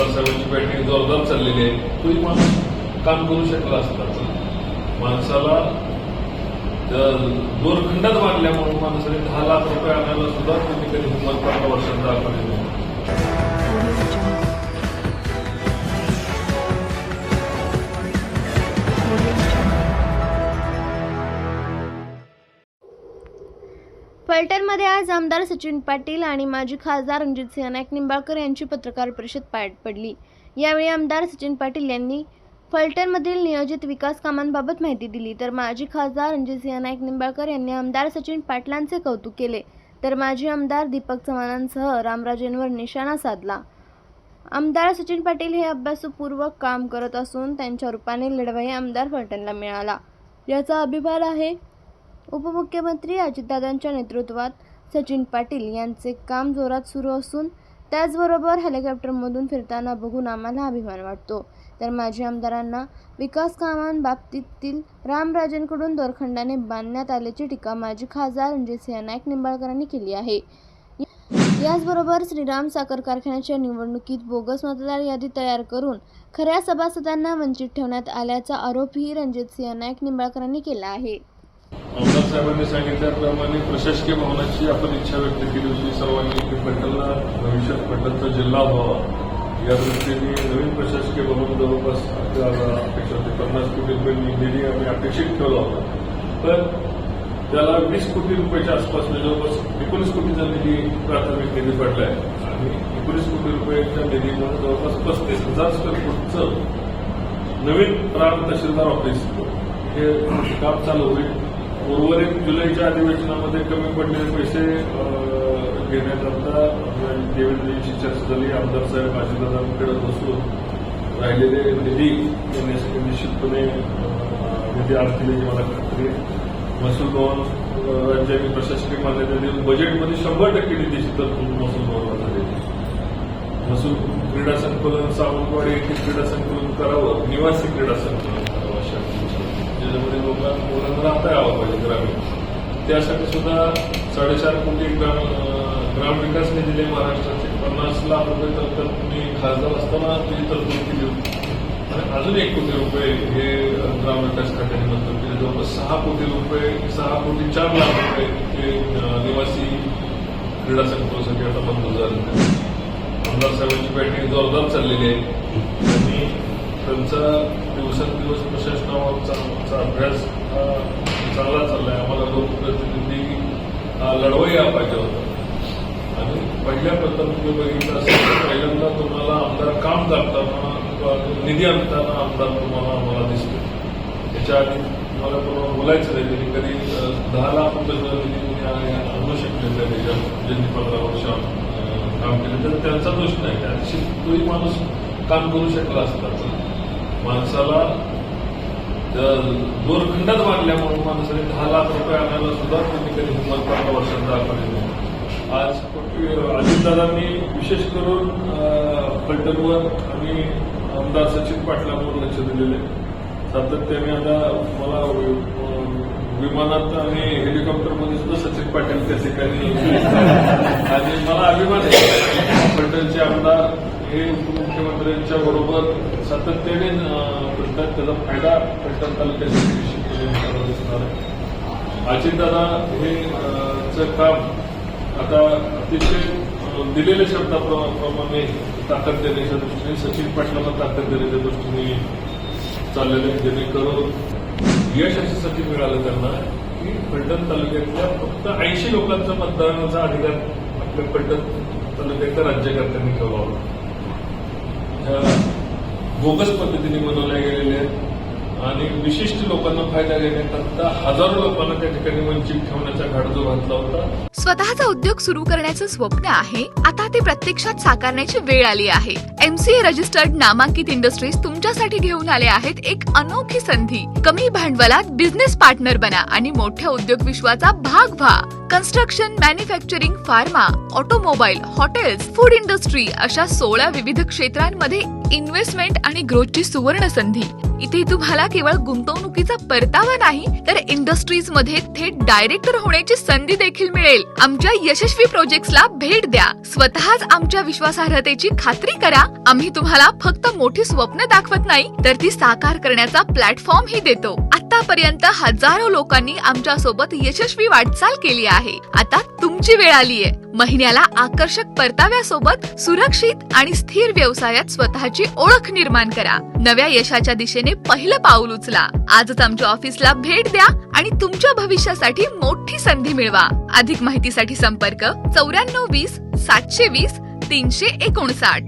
आमदार साहेबांची बॅटिंग जोरदार चाललेली आहे. तोही माणूस काम करू शकला असता माणसाला त्या दोरखंडात बांधल्यामुळे माणसाने दहा लाख रुपये आणायला सुद्धा कधी कधी हिंमत पंधरा वर्षात दाखवली फलटणमध्ये आज आमदार सचिन पाटील आणि माजी खासदार रणजितसिंह नाईक निंबाळकर यांची पत्रकार परिषद पार पडली. यावेळी आमदार सचिन पाटील यांनी फलटणमधील नियोजित विकास कामांबाबत माहिती दिली. तर माजी खासदार रणजितसिंह नाईक निंबाळकर यांनी आमदार सचिन पाटलांचे कौतुक केले. तर माजी आमदार दीपक चव्हाणांसह रामराजेंवर निशाणा साधला. आमदार सचिन पाटील हे अभ्यासपूर्वक काम करत असून त्यांच्या रूपाने लढवाई आमदार फलटणला मिळाला. याचा अभिमान आहे उपमुख्यमंत्री अजितदादांच्या नेतृत्वात सचिन पाटील यांचे काम जोरात सुरू असून त्याचबरोबर हेलिकॉप्टरमधून फिरताना बघून आम्हाला अभिमान वाटतो. तर माजी आमदारांना विकास कामांबाबतीतील रामराजेंकडून दोरखंडाने बांधण्यात आल्याची टीका माजी खासदार रणजितसिंह नाईक निंबाळकरांनी केली आहे. याचबरोबर श्रीराम साखर कारखान्याच्या निवडणुकीत बोगस मतदार यादी तयार करून खऱ्या सभासदांना वंचित ठेवण्यात आल्याचा आरोपही रणजितसिंह नाईक निंबाळकरांनी केला आहे. साहेबांनी सांगितल्याप्रमाणे प्रशासकीय भवनाची आपण इच्छा व्यक्त केली होती. सर्वांनी की पटलला भविष्यात पटलचा जिल्हा व्हावा. या दृष्टीने नवीन प्रशासकीय भवन जवळपास आपल्याला अपेक्षा होती. पन्नास कोटी रुपये निधी आम्ही अपेक्षित ठेवला होता. तर त्याला वीस कोटी रुपयाच्या आसपास जवळपास एकोणीस कोटीचा निधी प्राथमिक निधी पडला आहे आणि एकोणीस कोटी रुपयाच्या निधीमध्ये जवळपास पस्तीस हजार स्क्वेअर फूटचं नवीन प्राण तहसीलदार ऑफिस हे काम चालू होईल. उर्वरित जुलैच्या अधिवेशनामध्ये कमी पडलेले पैसे घेण्याकरता आता देवेंद्रजींची चर्चा झाली आमदार साहेब अजितदादांकडे बसून राहिलेले निधी निश्चितपणे निधी असतील मला खात्री आहे. महसूल भवन अं, प्रशासकीय मान्यता देऊन बजेटमध्ये शंभर टक्के निधीची तरतूद महसूल भवनाला झालेली आहे. महसूल क्रीडा संकुलन सावंतवाडी येथे क्रीडा संकुलन करावं निवासी क्रीडा संकुलन करावं अशा अपेक्षा. लोकांना मुलांना राहता यावं पाहिजे ग्रामीण. त्यासाठी सुद्धा साडेचार कोटी ग्राम ग्राम विकास निधी महाराष्ट्राचे पन्नास लाख रुपये तर तुम्ही खासदार असताना ती तरतूद केली होती. आणि अजून एक कोटी रुपये हे ग्राम विकास खात्याने मंजूर केले. जवळपास सहा कोटी रुपये सहा कोटी चार लाख रुपये हे निवासी क्रीडा संकुलासाठी आता मंजूर झाले आमदार साहेबांची बॅटिंग जोरदार चाललेली आहे. त्यांचा दिवसेंदिवस प्रशासनाचा अभ्यास हा चांगला चाललाय. आम्हाला लोकप्रतिनिधी लढवही लढवाई यायला पाहिजे होता. आणि पहिल्या प्रथम तुम्ही बघितलं असेल तर पहिल्यांदा तुम्हाला आमदार काम दाखताना किंवा निधी आणताना आमदार तुम्हाला आम्हाला दिसतो त्याच्या आधी तुम्हाला कोणाला बोलायचं नाही कधी दहा लाख रुपये निधी तुम्ही आणू शकले त्याच्यात ज्यांनी पंधरा वर्ष काम केलं तर त्यांचा दोष नाही त्या दिवशी तोही माणूस काम करू शकला असता माणसाला दोरखंडात बांधल्यामुळे माणसाने दहा लाख रुपये आणायला सुद्धा कधी कधी हिंमत पंधरा वर्षात दाखवली आज अजितदादांनी विशेष करून फलटणवर आणि आमदार सचिन पाटलांवर लक्ष दिलेले सातत्याने आता मला विमानात आणि हेलिकॉप्टरमध्ये सुद्धा सचिन पाटील त्या ठिकाणी. आणि मला अभिमान आहे. फलटणचे आमदार हे उपमुख्यमंत्र्यांच्या बरोबर सातत्याने अं, त्याचा फायदा फलटण तालुक्याच्या दिसणार आहे. अजितदादा हे काम आता अतिशय दिलेल्या शब्दाप्रमाणे ताकद देण्याच्या दृष्टीने सचिन पाटलांना ताकद देण्याच्या दृष्टीने चाललेलं आहे. जेणेकरून यश याच्यासाठी मिळालं त्यांना की फलटण तालुक्यातल्या फक्त ऐंशी लोकांचा मतदानाचा अधिकार आपल्या फलटण तालुक्यातल्या राज्यकर्त्यांनी ठेवला होता बोगस पद्धतीने बनवल्या गेलेल्या आहेत. आणि विशिष्ट लोकांना फायदा घेण्याकरता हजारो लोकांना त्या ठिकाणी वंचित ठेवण्याचा घाट जो घातला होता. स्वतःचा उद्योग सुरू करण्याचं स्वप्न आहे. आता ते प्रत्यक्षात साकारण्याची वेळ आली आहे. एमसीए रजिस्टर्ड नामांकित इंडस्ट्रीज तुमच्यासाठी घेऊन आले आहेत एक अनोखी संधी. कमी भांडवलात बिझनेस पार्टनर बना आणि मोठ्या उद्योग विश्वाचा भाग व्हा. Construction manufacturing pharma automobile hotels food industry अशा सोळा विविध क्षेत्रांमध्ये इन्व्हेस्टमेंट आणि ग्रोथची सुवर्ण संधी. इथे तुम्हाला केवळ गुंतवणुकीचा परतावा नाही तर इंडस्ट्रीजमध्ये थेट डायरेक्टर होण्याची संधी देखील मिळेल. आमच्या यशस्वी प्रोजेक्ट्सला भेट द्या. स्वतःच आमच्या विश्वासार्हतेची खात्री करा. आम्ही तुम्हाला फक्त मोठी स्वप्न दाखवत नाही तर ती साकार करण्याचा प्लॅटफॉर्म ही देतो. आतापर्यंत हजारो लोकांनी आमच्यासोबत यशस्वी वाटचाल केली आहे. आता तुमची वेळ आली आहे. महिन्याला आकर्षक परताव्यासोबत सुरक्षित आणि स्थिर व्यवसायात स्वतःची ओळख निर्माण करा. नव्या यशाच्या दिशेने पहिलं पाऊल उचला. आजच आमच्या ऑफिसला भेट द्या आणि तुमच्या भविष्यासाठी मोठी संधी मिळवा. अधिक माहितीसाठी संपर्क चौऱ्याण्णव वीस सातशे वीस तीनशे एकोणसाठ.